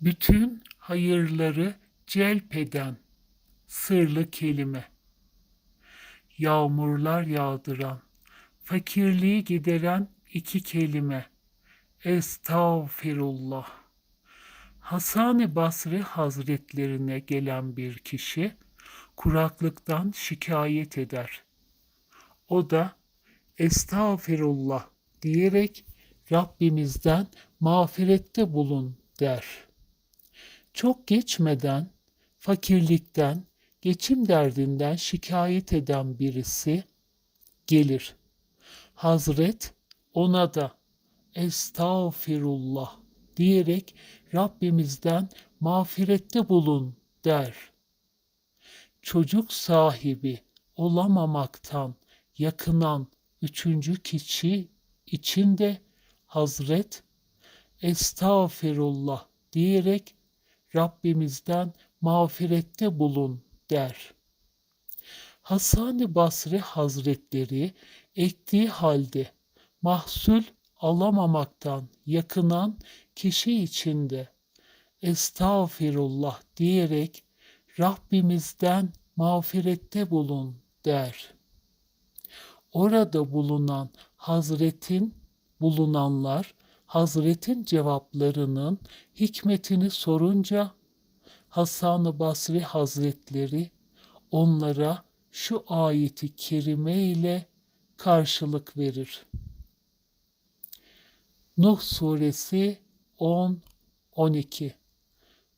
Bütün hayırları celp eden sırlı kelime. Yağmurlar yağdıran, fakirliği gideren iki kelime. Estağfirullah. Hasan-ı Basri Hazretlerine gelen bir kişi kuraklıktan şikayet eder. O da estağfirullah diyerek Rabbimizden mağfirette bulun der. Çok geçmeden fakirlikten, geçim derdinden şikayet eden birisi gelir. Hazret ona da estağfirullah diyerek Rabbimizden mağfirette bulun der. Çocuk sahibi olamamaktan yakınan üçüncü kişi için de Hazret estağfirullah diyerek Rabbimizden mağfirette bulun der. Hasan-ı Basri Hazretleri ektiği halde mahsul alamamaktan yakınan kişi içinde estağfirullah diyerek Rabbimizden mağfirette bulun der. Orada bulunan Hazretin bulunanlar Hazretin cevaplarının hikmetini sorunca Hasan-ı Basri Hazretleri onlara şu ayeti kerime ile karşılık verir. Nuh suresi 10-12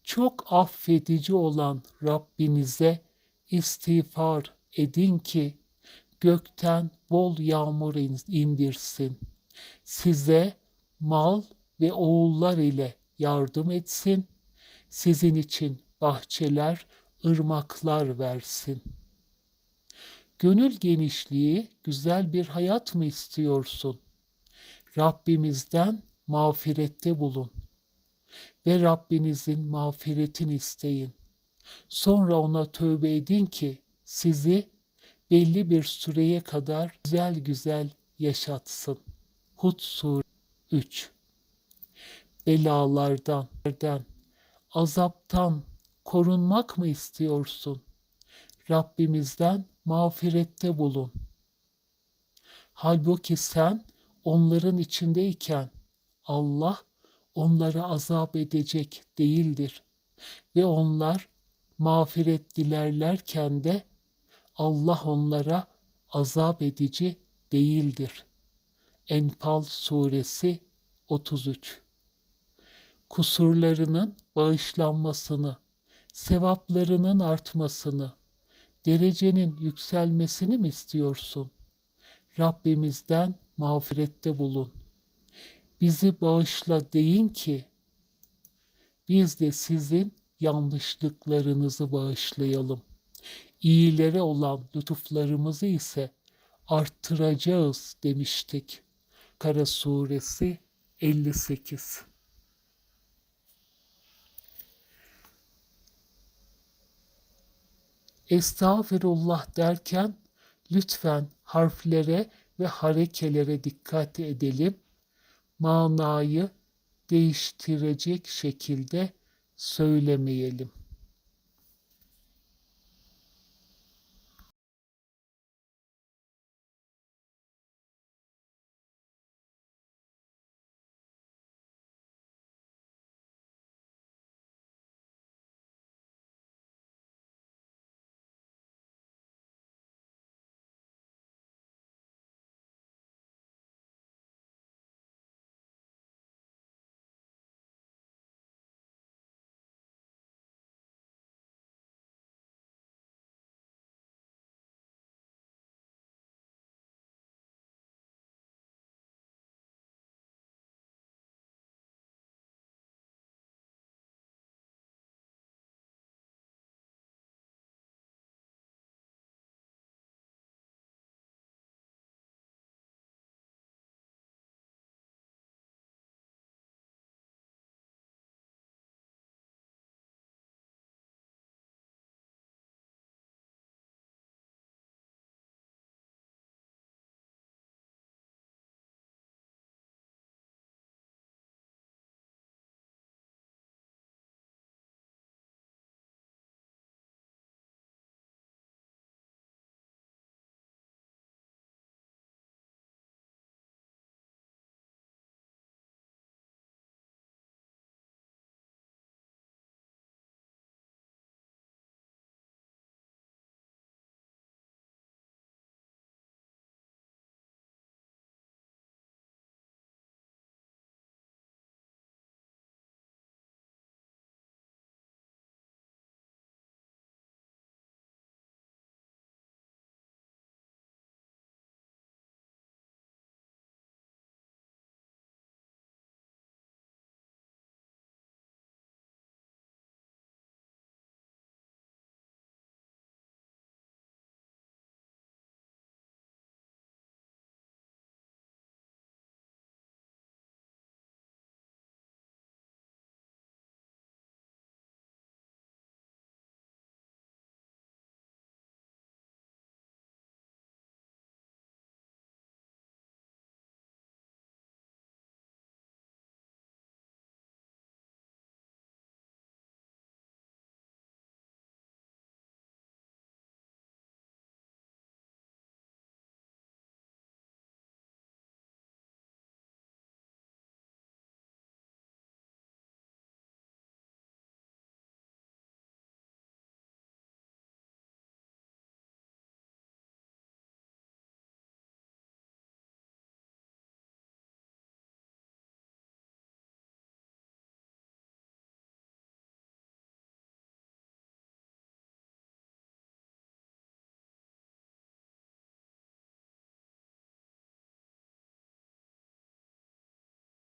Çok affedici olan Rabbinize istiğfar edin ki gökten bol yağmur indirsin. Size mal ve oğullar ile yardım etsin. Sizin için bahçeler, ırmaklar versin. Gönül genişliği, güzel bir hayat mı istiyorsun? Rabbimizden mağfirette bulun ve Rabbinizin mağfiretini isteyin. Sonra ona tövbe edin ki sizi belli bir süreye kadar güzel güzel yaşatsın. Hud Sur 3 Belalardan, azaptan korunmak mı istiyorsun? Rabbimizden mağfirette bulun. Halbuki sen onların içindeyken Allah onları azap edecek değildir. Ve onlar mağfiret dilerlerken de Allah onlara azap edici değildir. Enfal suresi 33 Kusurlarının bağışlanmasını, sevaplarının artmasını, derecenin yükselmesini mi istiyorsun? Rabbimizden mağfirette bulun. Bizi bağışla deyin ki, biz de sizin yanlışlıklarınızı bağışlayalım. İyilere olan lütuflarımızı ise arttıracağız demiştik. Kara suresi 58 Estağfirullah derken lütfen harflere ve harekelere dikkat edelim. Manayı değiştirecek şekilde söylemeyelim.